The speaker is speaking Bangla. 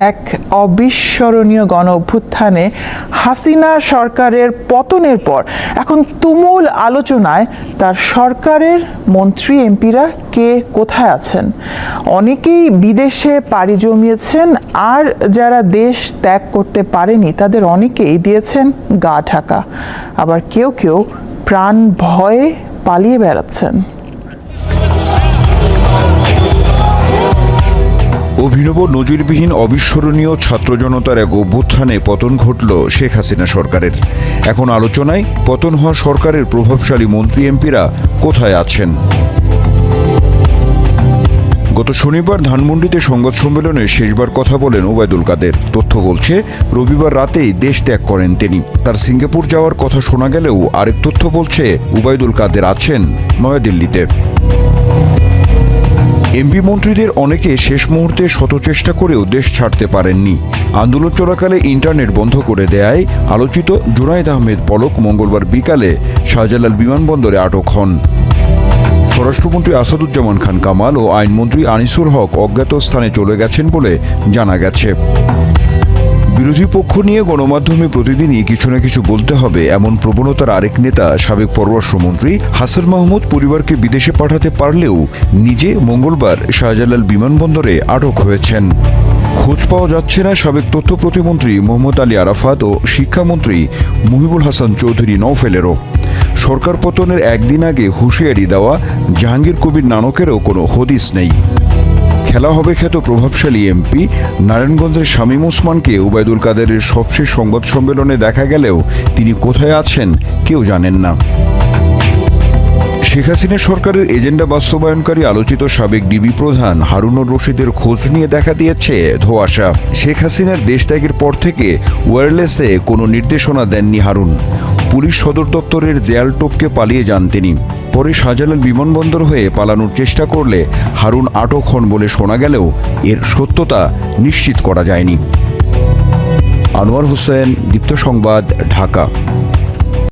এক অবিস্মরণীয় গণ অভ্যুত্থানে হাসিনা সরকারের পতনের পর। এখন তুমুল আলোচনায় তার সরকারের মন্ত্রী, এমপিরা কে, কোথায় আছেন? অনেকেই বিদেশে পাড়ি জমিয়েছেন, আর যারা দেশ ত্যাগ করতে পারেনি, তাদের অনেকেই দিয়েছেন গা ঢাকা। আবার কেউ কেউ প্রাণ ভয়ে পালিয়ে বেড়াচ্ছেন। অভিনব নজিরবিহীন অবিস্মরণীয় ছাত্র জনতার এক অভ্যুত্থানে পতন ঘটল শেখ হাসিনা সরকারের। এখন আলোচনায় পতন হওয়া সরকারের প্রভাবশালী মন্ত্রী এমপিরা কোথায় আছেন? গত শনিবার ধানমন্ডিতে সংবাদ সম্মেলনে শেষবার কথা বলেন ওবায়দুল কাদের। তথ্য বলছে, রবিবার রাতেই দেশ ত্যাগ করেন তিনি। তার সিঙ্গাপুর যাওয়ার কথা শোনা গেলেও আরেক তথ্য বলছে, ওবায়দুল কাদের আছেন নয়াদিল্লিতে। এমপি মন্ত্রীদের অনেকে শেষ মুহূর্তে শতচেষ্টা করেও দেশ ছাড়তে পারেননি। আন্দোলন চলাকালে ইন্টারনেট বন্ধ করে দেয় আলোচিত জুনাইদ আহমেদ পলক মঙ্গলবার বিকালে শাহজালাল বিমানবন্দরে আটক হন। স্বরাষ্ট্রমন্ত্রী আসাদুজ্জামান খান কামাল ও আইনমন্ত্রী আনিসুল হক অজ্ঞাত স্থানে চলে গেছেন বলে জানা গেছে। বিরোধী পক্ষ নিয়ে গণমাধ্যমে প্রতিদিনই কিছু না কিছু বলতে হবে, এমন প্রবণতার আরেক নেতা, সাবেক পররাষ্ট্রমন্ত্রী হাসান মাহমুদ পরিবারকে বিদেশে পাঠাতে পারলেও নিজে মঙ্গলবার শাহজালাল বিমানবন্দরে আটক হয়েছেন। খোঁজ পাওয়া যাচ্ছে না সাবেক তথ্য প্রতিমন্ত্রী মোহাম্মদ আলী আরাফাত ও শিক্ষামন্ত্রী মুহিবুল হাসান চৌধুরী নৌফেলেরও সরকার পতনের একদিন আগে হুঁশিয়ারি দেওয়া জাহাঙ্গীর কবির নানকেরও কোনো হদিস নেই। খেলা হবে খ্যাত প্রভাবশালী এমপি নারায়ণগঞ্জের শামীম ওসমানকে ওবায়দুল কাদেরের সবশেষ সংবাদ সম্মেলনে দেখা গেলেও তিনি কোথায় আছেন কেউ জানেন না। শেখ হাসিনা সরকারের এজেন্ডা বাস্তবায়নকারী আলোচিত সাবেক ডিবি প্রধান হারুনুর রশিদের খোঁজ নিয়ে দেখা দিয়েছে ধোয়াশা। শেখ হাসিনার দেশ ত্যাগের পর থেকে ওয়্যারলেসে কোনো নির্দেশনা দেননি হারুন। পুলিশ সদর দপ্তরের দেয়াল টোপকে পালিয়ে যান তিনি। পরে শাহজালাল বিমানবন্দর হয়ে পালানোর চেষ্টা করলে হারুন আটক হন বলে শোনা গেলেও এর সত্যতা নিশ্চিত করা যায়নি। আনোয়ার হোসেন, দীপ্ত সংবাদ, ঢাকা।